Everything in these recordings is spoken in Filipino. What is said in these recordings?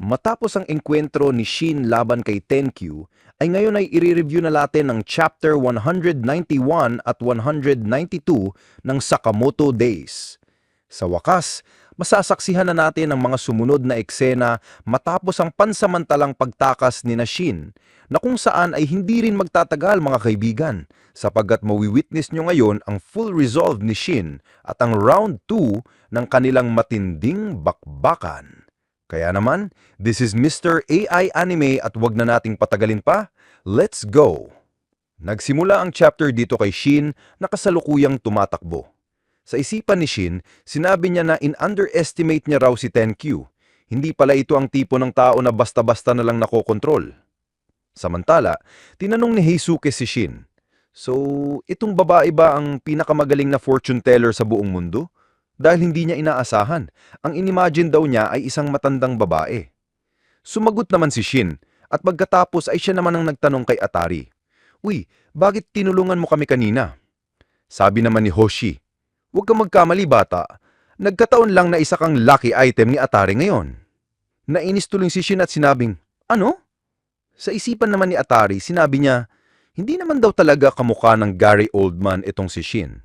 Matapos ang engkwentro ni Shin laban kay Tenkyu, ay ngayon ay i-review na natin ang chapter 191 at 192 ng Sakamoto Days. Sa wakas, masasaksihan na natin ang mga sumunod na eksena matapos ang pansamantalang pagtakas ni na Shin, na kung saan ay hindi rin magtatagal mga kaibigan, sapagkat mawiwitness nyo ngayon ang full resolve ni Shin at ang round 2 ng kanilang matinding bakbakan. Kaya naman, this is Mr. AI Anime at wag na nating patagalin pa. Let's go! Nagsimula ang chapter dito kay Shin na kasalukuyang tumatakbo. Sa isipan ni Shin, sinabi niya na in-underestimate niya raw si Tenkyu. Hindi pala ito ang tipo ng tao na basta-basta na lang nakokontrol. Samantala, tinanong ni Heisuke si Shin, So, itong babae ba ang pinakamagaling na fortune teller sa buong mundo? Dahil hindi niya inaasahan, ang inimagine daw niya ay isang matandang babae. Sumagot naman si Shin, at pagkatapos ay siya naman ang nagtanong kay Atari, Uy, bakit tinulungan mo kami kanina? Sabi naman ni Hoshi, Huwag kang magkamali bata, nagkataon lang na isa kang lucky item ni Atari ngayon. Nainis tuloy si Shin at sinabing, Ano? Sa isipan naman ni Atari, sinabi niya, hindi naman daw talaga kamukha ng Gary Oldman itong si Shin.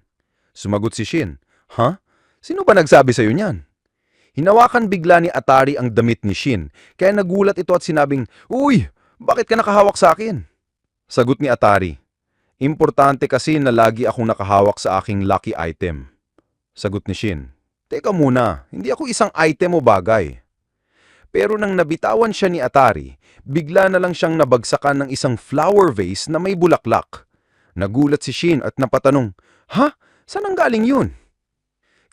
Sumagot si Shin, Ha? Sino ba nagsabi sa'yo niyan? Hinawakan bigla ni Atari ang damit ni Shin, kaya nagulat ito at sinabing, Uy, bakit ka nakahawak sa akin? Sagot ni Atari, Importante kasi na lagi akong nakahawak sa aking lucky item. Sagot ni Shin, Teka muna, hindi ako isang item o bagay. Pero nang nabitawan siya ni Atari, bigla na lang siyang nabagsakan ng isang flower vase na may bulaklak. Nagulat si Shin at napatanong, Ha? Saan ang galing yun?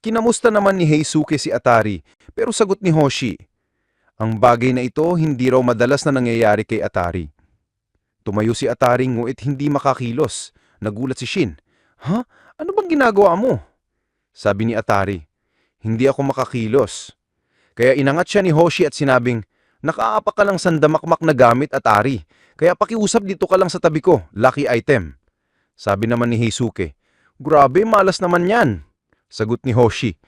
Kinamusta naman ni Heisuke si Atari, pero sagot ni Hoshi, Ang bagay na ito hindi raw madalas na nangyayari kay Atari. Tumayo si Atari nguit hindi makakilos. Nagulat si Shin, Ha? Ano bang ginagawa mo? Sabi ni Atari, Hindi ako makakilos. Kaya inangat siya ni Hoshi at sinabing, Nakaapak ka lang sandamakmak na gamit at ari, kaya pakiusap dito ka lang sa tabi ko, lucky item. Sabi naman ni Heisuke, Grabe, malas naman yan. Sagot ni Hoshi,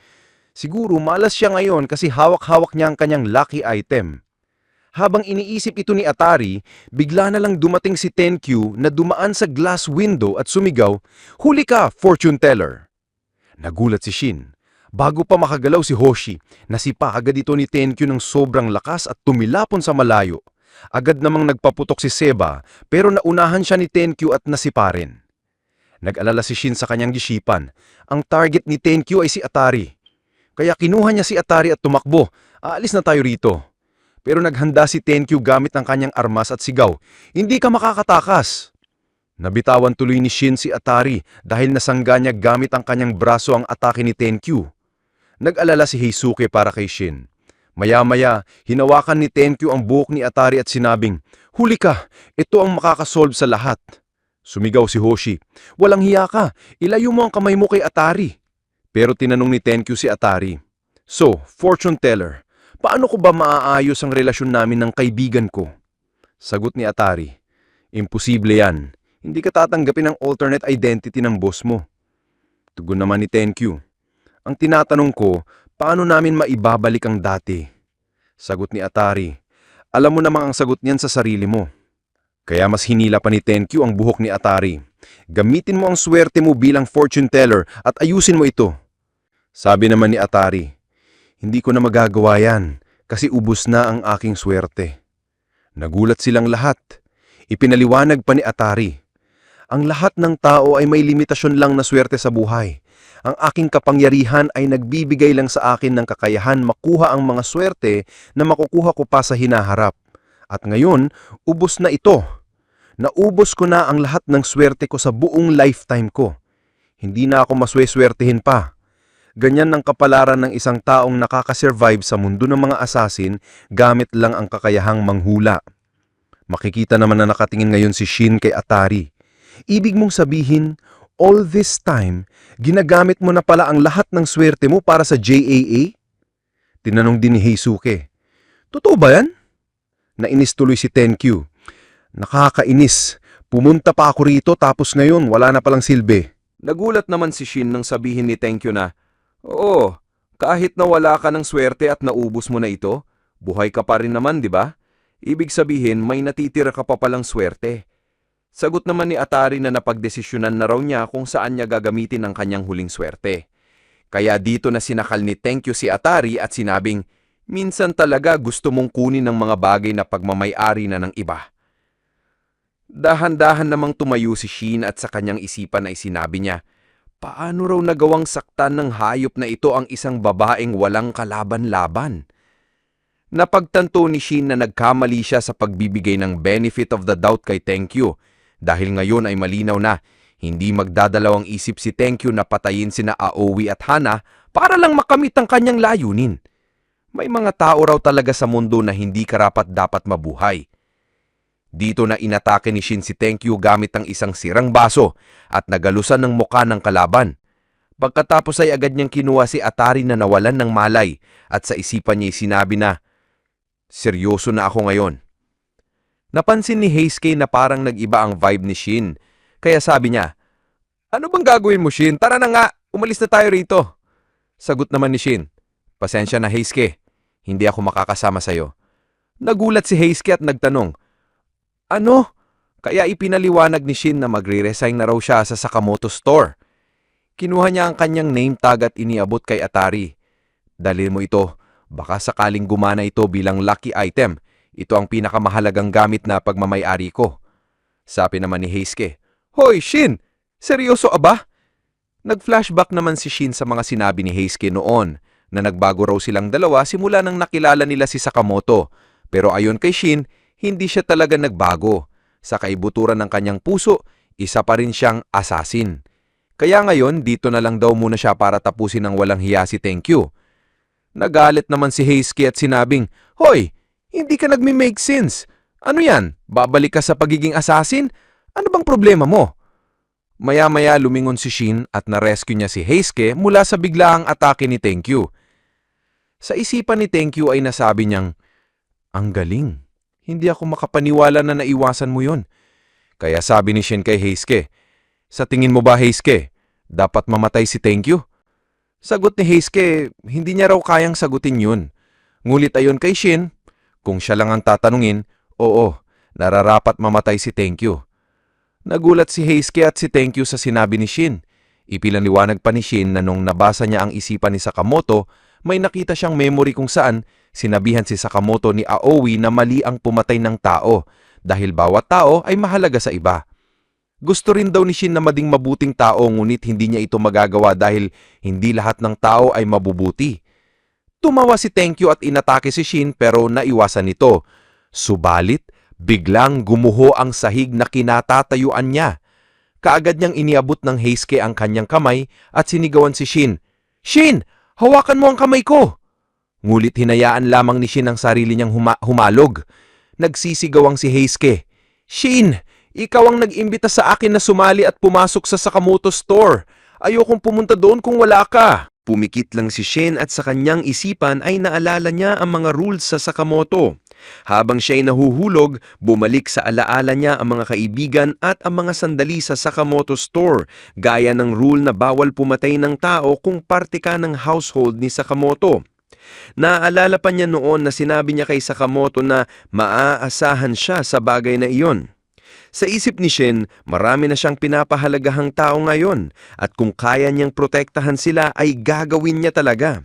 Siguro malas siya ngayon kasi hawak-hawak niya ang kanyang lucky item. Habang iniisip ito ni Atari, bigla na lang dumating si Tenkyu na dumaan sa glass window at sumigaw, Huli ka, fortune teller! Nagulat si Shin. Bago pa makagalaw si Hoshi, nasipa agad ito ni Tenkyu ng sobrang lakas at tumilapon sa malayo. Agad namang nagpaputok si Seba pero naunahan siya ni Tenkyu at nasipa rin. Nag-alala si Shin sa kanyang gisipan. Ang target ni Tenkyu ay si Atari. Kaya kinuha niya si Atari at tumakbo. Aalis na tayo rito. Pero naghanda si Tenkyu gamit ang kanyang armas at sigaw. Hindi ka makakatakas! Nabitawan tuloy ni Shin si Atari dahil nasangga niya gamit ang kanyang braso ang atake ni Tenkyu. Nag-alala si Heisuke para kay Shin. Maya-maya, hinawakan ni Tenkyu ang buhok ni Atari at sinabing, Huli ka! Ito ang makakasolve sa lahat. Sumigaw si Hoshi, Walang hiya ka! Ilayo mo ang kamay mo kay Atari. Pero tinanong ni Tenkyu si Atari, So, fortune teller, paano ko ba maaayos ang relasyon namin ng kaibigan ko? Sagot ni Atari, Imposible yan. Hindi ka tatanggapin ang alternate identity ng boss mo. Tugon naman ni Tenkyu, Ang tinatanong ko, paano namin maibabalik ang dati? Sagot ni Atari, Alam mo namang ang sagot niyan sa sarili mo. Kaya mas hinila pa ni Tenkyu ang buhok ni Atari. Gamitin mo ang swerte mo bilang fortune teller at ayusin mo ito. Sabi naman ni Atari, Hindi ko na magagawa yan kasi ubus na ang aking swerte. Nagulat silang lahat. Ipinaliwanag pa ni Atari. Ang lahat ng tao ay may limitasyon lang na swerte sa buhay. Ang aking kapangyarihan ay nagbibigay lang sa akin ng kakayahan makuha ang mga swerte na makukuha ko pa sa hinaharap. At ngayon, ubos na ito. Naubos ko na ang lahat ng swerte ko sa buong lifetime ko. Hindi na ako masweswertehin pa. Ganyan ang kapalaran ng isang taong nakakasurvive sa mundo ng mga asasin gamit lang ang kakayahang manghula. Makikita naman na nakatingin ngayon si Shin kay Atari. Ibig mong sabihin, all this time, ginagamit mo na pala ang lahat ng swerte mo para sa JAA? Tinanong din ni Heisuke. Totoo ba yan? Nainis tuloy si Tenkyu. Nakakainis. Pumunta pa ako rito tapos ngayon wala na palang silbi. Nagulat naman si Shin nang sabihin ni Tenkyu na, Oo, kahit na wala ka ng swerte at naubos mo na ito, Buhay ka pa rin naman, di ba? Ibig sabihin, may natitira ka pa palang swerte. Sagot naman ni Atari na napagdesisyonan na raw niya kung saan niya gagamitin ang kanyang huling swerte. Kaya dito na sinakal ni Thank you si Atari at sinabing, Minsan talaga gusto mong kunin ng mga bagay na pagmamayari na ng iba. Dahan-dahan namang tumayo si Shin at sa kanyang isipan ay sinabi niya, Paano raw nagawang saktan ng hayop na ito ang isang babaeng walang kalaban-laban? Napagtanto ni Shin na nagkamali siya sa pagbibigay ng benefit of the doubt kay Thank you dahil ngayon ay malinaw na hindi magdadalawang isip si Thank you na patayin sina Aoi at Hana para lang makamit ang kanyang layunin. May mga tao raw talaga sa mundo na hindi karapat dapat mabuhay. Dito na inatake ni Shin si Thank you gamit ang isang sirang baso at nagalusan ng muka ng kalaban. Pagkatapos ay agad niyang kinuha si Atari na nawalan ng malay at sa isipan niya sinabi na, Seryoso na ako ngayon. Napansin ni Heisuke na parang nag-iba ang vibe ni Shin. Kaya sabi niya, Ano bang gagawin mo Shin? Tara na nga, umalis na tayo rito. Sagot naman ni Shin, Pasensya na Heisuke, hindi ako makakasama sa'yo. Nagulat si Heisuke at nagtanong, Ano? Kaya ipinaliwanag ni Shin na magre-resign na raw siya sa Sakamoto store. Kinuha niya ang kanyang name tag at iniabot kay Atari. Dalhin mo ito, baka sakaling gumana ito bilang lucky item. Ito ang pinakamahalagang gamit na pagmamayari ko. Sabi naman ni Heisuke, Hoy, Shin! Seryoso aba? Nag-flashback naman si Shin sa mga sinabi ni Heisuke noon na nagbago raw silang dalawa simula nang nakilala nila si Sakamoto. Pero ayon kay Shin, hindi siya talaga nagbago. Sa kaibuturan ng kanyang puso, isa pa rin siyang assassin. Kaya ngayon, dito na lang daw muna siya para tapusin ng walang hiya si Thank you. Nagalit naman si Heisuke at sinabing, Hoy, hindi ka nagme-make sense. Ano yan? Babalik ka sa pagiging assassin? Ano bang problema mo? Maya-maya lumingon si Shin at na-rescue niya si Heisuke mula sa biglaang atake ni Thank you. Sa isipan ni Thank you ay nasabi niyang, Ang galing. Hindi ako makapaniwala na naiwasan mo yon. Kaya sabi ni Shin kay Heisuke, Sa tingin mo ba Heisuke, dapat mamatay si Thank you? Sagot ni Heisuke, hindi niya raw kayang sagutin yun. Ngulit ayon kay Shin, kung siya lang ang tatanungin, oo, nararapat mamatay si Thank you. Nagulat si Heisuke at si Thank you sa sinabi ni Shin. Ipilaniwanag pa ni Shin na nung nabasa niya ang isipan ni Sakamoto, may nakita siyang memory kung saan sinabihan si Sakamoto ni Aoi na mali ang pumatay ng tao dahil bawat tao ay mahalaga sa iba. Gusto rin daw ni Shin na mading mabuting tao ngunit hindi niya ito magagawa dahil hindi lahat ng tao ay mabubuti. Tumawa si Thank you at inatake si Shin pero naiwasan nito. Subalit, biglang gumuho ang sahig na kinatatayuan niya. Kaagad niyang iniabot ng Heisuke ang kanyang kamay at sinigawan si Shin. Shin! Hawakan mo ang kamay ko! Ngulit hinayaan lamang ni Shin ang sarili niyang huma- humalog. Nagsisigawang si Heisuke. Shin! Ikaw ang nag-imbita sa akin na sumali at pumasok sa Sakamoto store. Ayokong pumunta doon kung wala ka. Pumikit lang si Shin at sa kanyang isipan ay naalala niya ang mga rules sa Sakamoto. Habang siya'y nahuhulog, bumalik sa alaala niya ang mga kaibigan at ang mga sandali sa Sakamoto store, gaya ng rule na bawal pumatay ng tao kung parte ka ng household ni Sakamoto. Naaalala pa niya noon na sinabi niya kay Sakamoto na maaasahan siya sa bagay na iyon. Sa isip ni Shin, marami na siyang pinapahalagahang tao ngayon at kung kaya niyang protektahan sila ay gagawin niya talaga.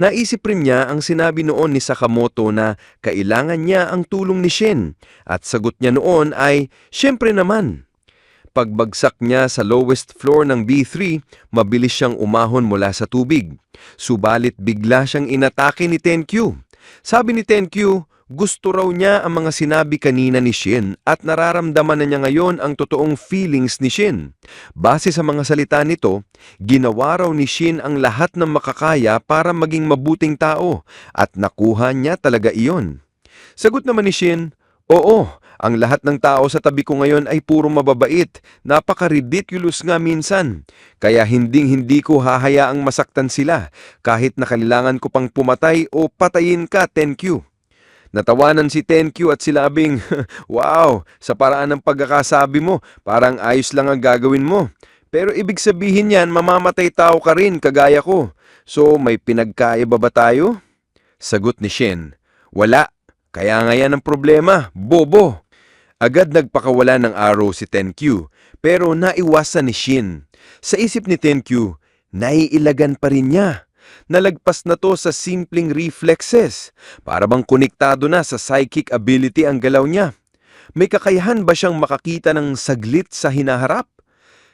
Naisip rin niya ang sinabi noon ni Sakamoto na kailangan niya ang tulong ni Shin at sagot niya noon ay, Siyempre naman. Pagbagsak niya sa lowest floor ng B3, mabilis siyang umahon mula sa tubig. Subalit bigla siyang inatake ni Tenkyu. Sabi ni Tenkyu, gusto raw niya ang mga sinabi kanina ni Shin at nararamdaman na niya ngayon ang totoong feelings ni Shin. Base sa mga salita nito, ginawa raw ni Shin ang lahat ng makakaya para maging mabuting tao at nakuha niya talaga iyon. Sagot naman ni Shin, Oo, ang lahat ng tao sa tabi ko ngayon ay puro mababait. Napaka-ridiculous nga minsan. Kaya hinding-hindi ko hahayaang masaktan sila kahit na kailangan ko pang pumatay o patayin ka, thank you. Natawanan si Tenkyu at silabing, Wow, sa paraan ng pagkakasabi mo, parang ayos lang ang gagawin mo. Pero ibig sabihin yan, mamamatay tao ka rin, kagaya ko. So, may pinagkaiba ba tayo? Sagot ni Shin, Wala. Kaya nga yan ang problema. Bobo. Agad nagpakawala ng arrow si Tenkyu, pero naiwasan ni Shin. Sa isip ni Tenkyu, naiilagan pa rin niya. Nalagpas na to sa simpleng reflexes. Para bang konektado na sa psychic ability ang galaw niya. May kakayahan ba siyang makakita ng saglit sa hinaharap?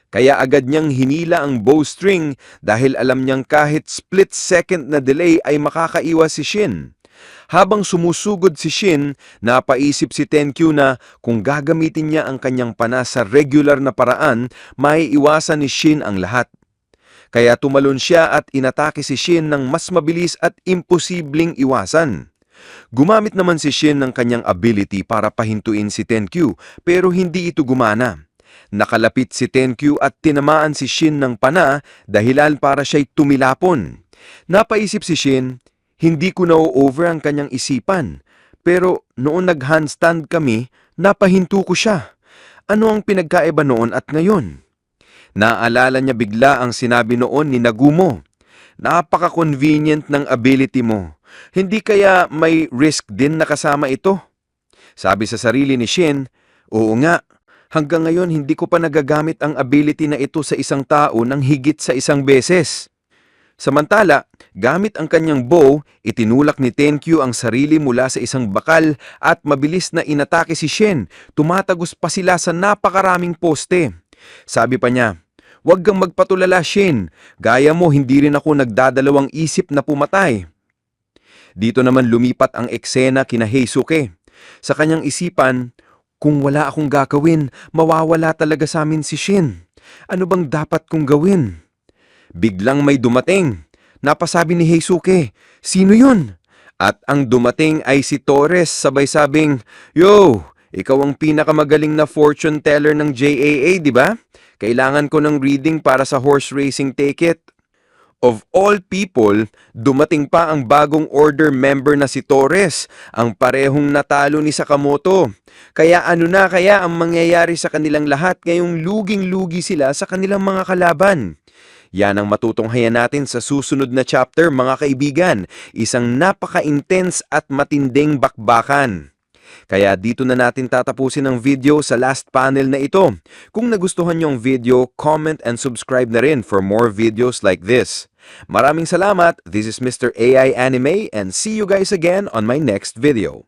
Kaya agad niyang hinila ang bowstring dahil alam niyang kahit split second na delay ay makakaiwas si Shin. Habang sumusugod si Shin, napaisip si Tenkyu na kung gagamitin niya ang kanyang pana sa regular na paraan, may iwasan ni Shin ang lahat. Kaya tumalon siya at inatake si Shin ng mas mabilis at imposibleng iwasan. Gumamit naman si Shin ng kanyang ability para pahintuin si Tenkyu pero hindi ito gumana. Nakalapit si Tenkyu at tinamaan si Shin ng pana dahilan para siya'y tumilapon. Napaisip si Shin, hindi ko na-over ang kanyang isipan. Pero noon nag-handstand kami, napahinto ko siya. Ano ang pinagkaiba noon at ngayon? Naalala niya bigla ang sinabi noon ni Nagumo. Napaka-convenient ng ability mo. Hindi kaya may risk din nakasama ito? Sabi sa sarili ni Shin, Oo nga, hanggang ngayon hindi ko pa nagagamit ang ability na ito sa isang tao ng higit sa isang beses. Samantala, gamit ang kanyang bow, itinulak ni Tenkyu ang sarili mula sa isang bakal at mabilis na inatake si Shen. Tumatagos pa sila sa napakaraming poste. Sabi pa niya, Huwag kang magpatulala, Shen. Gaya mo, hindi rin ako nagdadalawang isip na pumatay. Dito naman lumipat ang eksena kina Heisuke. Sa kanyang isipan, kung wala akong gagawin, mawawala talaga sa amin si Shin. Ano bang dapat kong gawin? Biglang may dumating. Napasabi ni Heisuke, sino yun? At ang dumating ay si Torres sabay sabing, Yo, ikaw ang pinakamagaling na fortune teller ng JAA, di ba? Kailangan ko ng reading para sa horse racing ticket. Of all people, dumating pa ang bagong order member na si Torres, ang parehong natalo ni Sakamoto. Kaya ano na kaya ang mangyayari sa kanilang lahat ngayong luging-lugi sila sa kanilang mga kalaban? Yan ang matutunghayan natin sa susunod na chapter mga kaibigan, isang napaka-intense at matinding bakbakan. Kaya dito na natin tatapusin ang video sa last panel na ito. Kung nagustuhan niyo ang video, comment and subscribe na rin for more videos like this. Maraming salamat, this is Mr. AI Anime and see you guys again on my next video.